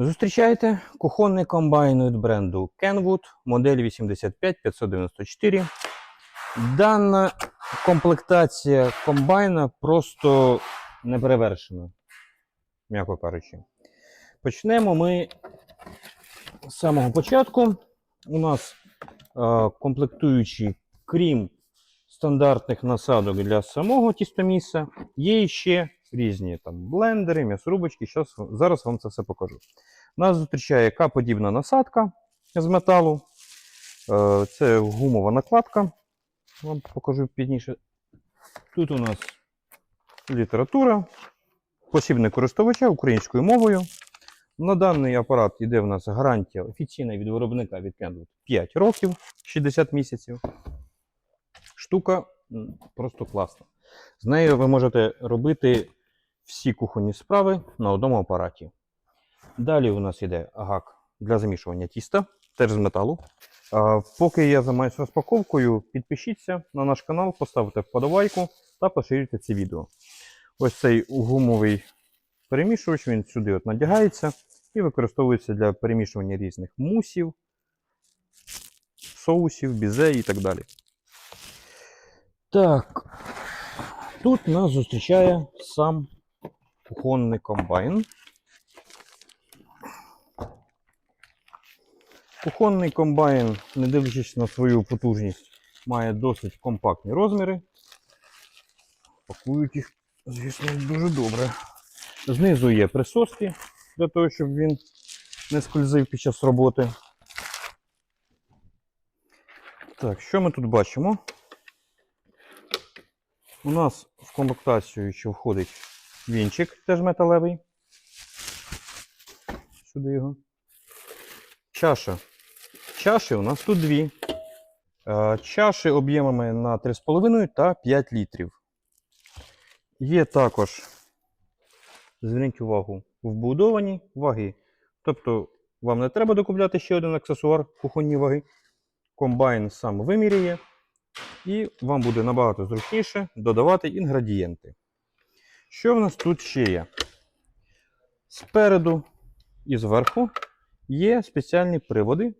Зустрічайте кухонний комбайн від бренду Kenwood, модель 85594. Дана комплектація комбайна просто неперевершена, м'яко кажучи. Почнемо ми з самого початку. У нас е, комплектуючі, крім стандартних насадок для самого тістоміса, є ще різні там блендери, м'ясорубочки. Щас, зараз вам це все покажу. Нас зустрічає К-подібна насадка з металу. Е, Це гумова накладка. Вам покажу пізніше. Тут у нас література, посібник користувача українською мовою. На даний апарат йде в нас гарантія офіційна від виробника від 5 років, 60 місяців. Штука просто класна. З нею ви можете робити всі кухонні справи на одному апараті. Далі у нас йде гак для замішування тіста, теж з металу. Поки я займаюся розпаковкою, підпишіться на наш канал, поставте вподобайку та поширюйте це відео. Ось цей гумовий перемішувач, він сюди от надягається і використовується для перемішування різних мусів, соусів, бізе і так далі. Так, тут нас зустрічає сам кухонний комбайн. Кухонний комбайн, не дивлячись на свою потужність, має досить компактні розміри. Пакують їх, звісно, дуже добре. Знизу є присоски для того, щоб він не скользив під час роботи. Так, що ми тут бачимо? У нас в комплектацію ще входить вінчик, теж металевий. Сюди його. Чаша. Чаші у нас тут дві. Е, Чаші об'ємами на 3,5 та 5 літрів. Є також, зверніть увагу, вбудовані ваги. Тобто вам не треба докупляти ще один аксесуар кухонні ваги. Комбайн сам виміряє, і вам буде набагато зручніше додавати інгредієнти. Що в нас тут ще є? Спереду і зверху є спеціальні приводи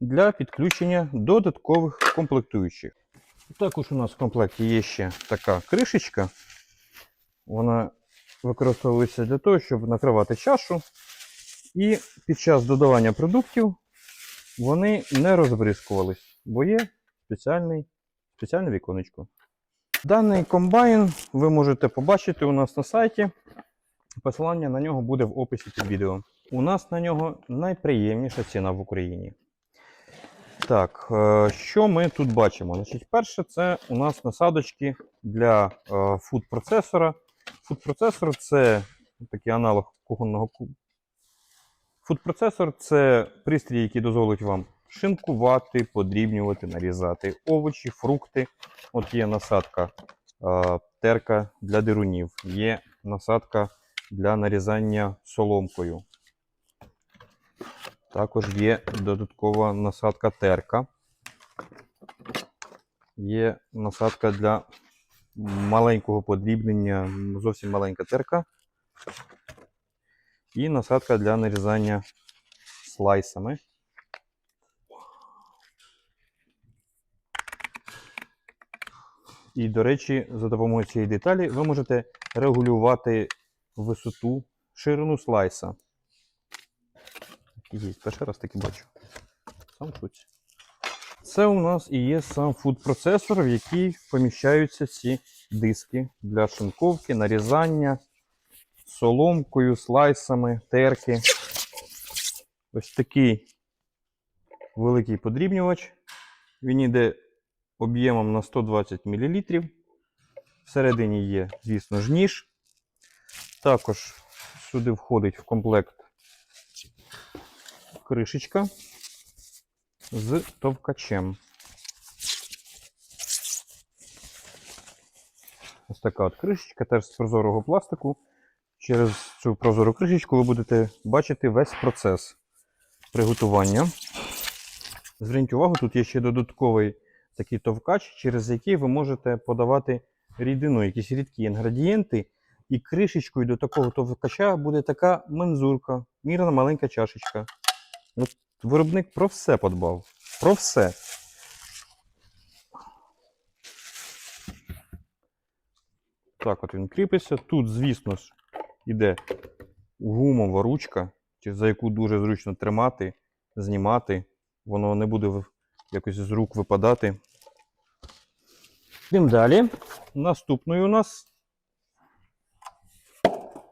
для підключення додаткових комплектуючих. Також у нас в комплекті є ще така кришечка. Вона використовується для того, щоб накривати чашу. І під час додавання продуктів вони не розбризкувались, бо є спеціальне віконечко. Даний комбайн ви можете побачити у нас на сайті. Посилання на нього буде в описі під відео. У нас на нього найприємніша ціна в Україні. Так, е, що ми тут бачимо? Значить, перше, це у нас насадочки для фуд-процесора. Фуд-процесор це такий аналог кухонного ку- Фуд-процесор це пристрій, який дозволить вам шинкувати, подрібнювати, нарізати овочі, фрукти. От є насадка терка для дирунів, є насадка для нарізання соломкою. Також є додаткова насадка терка. Є насадка для маленького подрібнення, зовсім маленька терка. І насадка для нарізання слайсами. І, до речі, за допомогою цієї деталі ви можете регулювати висоту, ширину слайса. Є, перший раз таки бачу. Сам в. Це у нас і є сам фуд-процесор, в який поміщаються ці диски для шинковки, нарізання соломкою, слайсами, терки. Ось такий великий подрібнювач. Він йде об'ємом на 120 мл. Всередині є, звісно ж, ніж. Також сюди входить в комплект кришечка з товкачем. Ось така от кришечка, теж з прозорого пластику. Через цю прозору кришечку ви будете бачити весь процес приготування. Зверніть увагу, тут є ще додатковий такий товкач, через який ви можете подавати рідину, якісь рідкі інгредієнти І кришечкою до такого товкача буде така мензурка, мірна маленька чашечка. От виробник про все подбав. Про все. Так, от він кріпиться. Тут, звісно ж, іде гумова ручка, за яку дуже зручно тримати, знімати. Воно не буде якось з рук випадати. Йдемо далі. Наступною у нас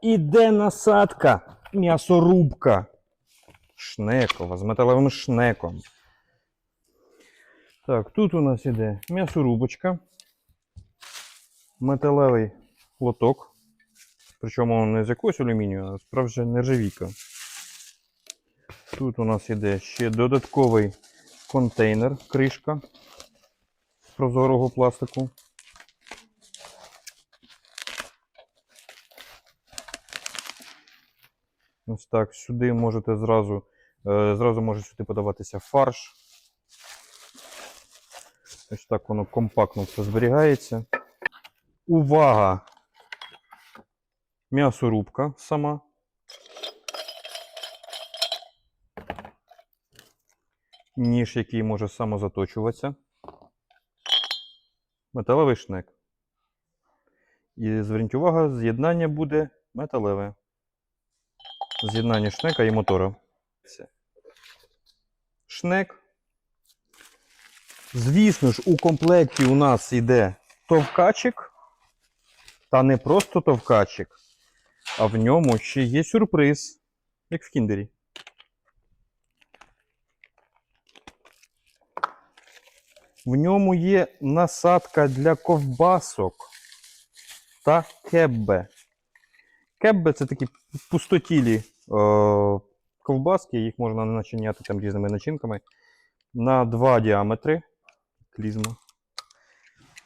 іде насадка, м'ясорубка. Шнекова з металевим шнеком. Так, тут у нас іде м'ясорубочка, металевий лоток. Причому не з якогось алюмінію, а справжня нержавійка. Тут у нас іде ще додатковий контейнер, кришка прозорого пластику. Ось так, сюди можете зразу, е, зразу може сюди подаватися фарш. Ось так воно компактно все зберігається. Увага! М'ясорубка сама. Ніж, який може самозаточуватися. Металевий шнек. І зверніть увагу, з'єднання буде металеве. З'єднання шнека і мотора. Шнек. Звісно ж, у комплекті у нас йде товкачик. Та не просто товкачик, а в ньому ще є сюрприз, як в кіндері. В ньому є насадка для ковбасок та кеббе. Кеббе це такі пустотілі е, ковбаски, їх можна начиняти там різними начинками на два діаметри. Клізма.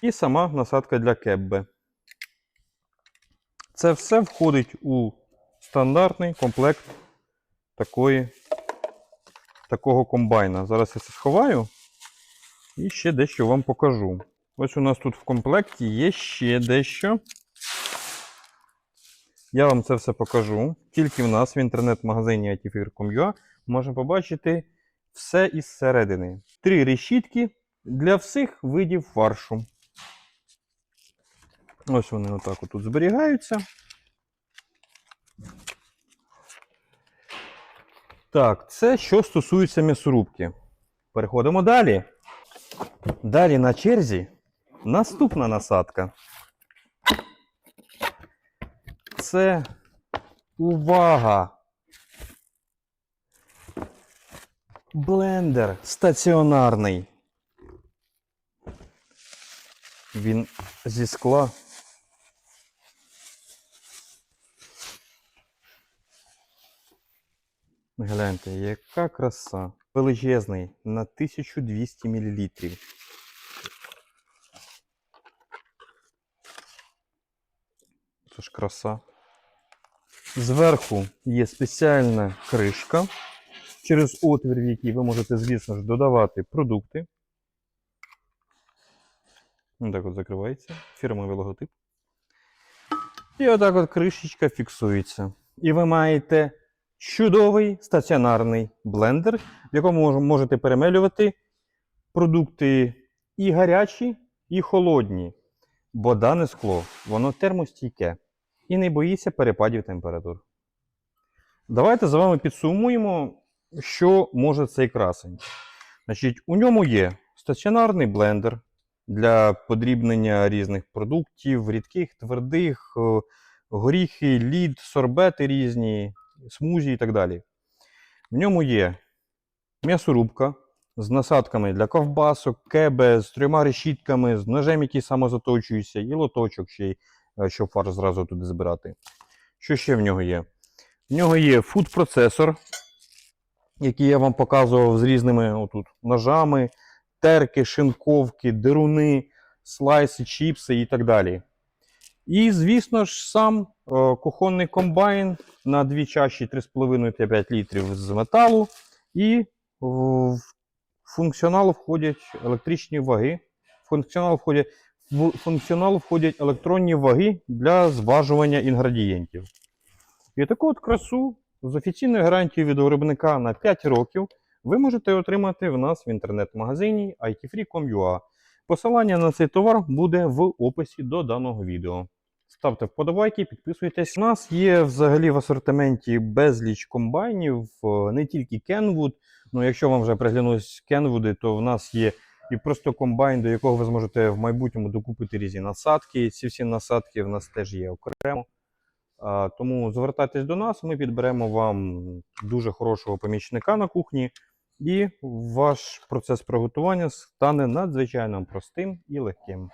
І сама насадка для кеббе. Це все входить у стандартний комплект такої, такого комбайна. Зараз я це сховаю і ще дещо вам покажу. Ось у нас тут в комплекті є ще дещо. Я вам це все покажу. Тільки в нас в інтернет-магазині iTfigure.com.ua можна побачити все із середини. Три решітки для всіх видів фаршу. Ось вони отак тут зберігаються. Так, це що стосується м'ясорубки. Переходимо далі. Далі на черзі наступна насадка. Це увага! Блендер стаціонарний. Він зі скла. Гляньте, яка краса. Величезний на 1200 мл. Це ж краса. Зверху є спеціальна кришка, через отвір, в який ви можете, звісно ж, додавати продукти. Так от закривається. Фірмовий логотип. І отак от кришечка фіксується. І ви маєте чудовий стаціонарний блендер, в якому можете перемелювати продукти і гарячі, і холодні. Бо дане скло, воно термостійке і не боїться перепадів температур. Давайте з вами підсумуємо, що може цей красень. Значить, у ньому є стаціонарний блендер для подрібнення різних продуктів, рідких, твердих, е, горіхи, лід, сорбети різні, смузі і так далі. В ньому є м'ясорубка з насадками для ковбасок, кебе, з трьома решітками, з ножем, який самозаточується, і лоточок ще й, е, щоб фарш зразу туди збирати. Що ще в нього є? В нього є фуд-процесор, який я вам показував з різними отут, ножами, терки, шинковки, деруни, слайси, чіпси і так далі. І, звісно ж, сам е, кухонний комбайн на дві чаші 3,5-5 літрів з металу. І в функціонал входять електричні ваги. В функціонал входять в функціонал входять електронні ваги для зважування інгредієнтів. І таку от красу з офіційною гарантією від виробника на 5 років ви можете отримати в нас в інтернет-магазині itfree.com.ua. Посилання на цей товар буде в описі до даного відео. Ставте вподобайки, підписуйтесь. У нас є взагалі в асортименті безліч комбайнів, е, не тільки Kenwood. Ну, якщо вам вже приглянулись Kenwood, то в нас є і просто комбайн, до якого ви зможете в майбутньому докупити різні насадки. Ці всі насадки в нас теж є окремо. Тому звертайтесь до нас, ми підберемо вам дуже хорошого помічника на кухні, і ваш процес приготування стане надзвичайно простим і легким.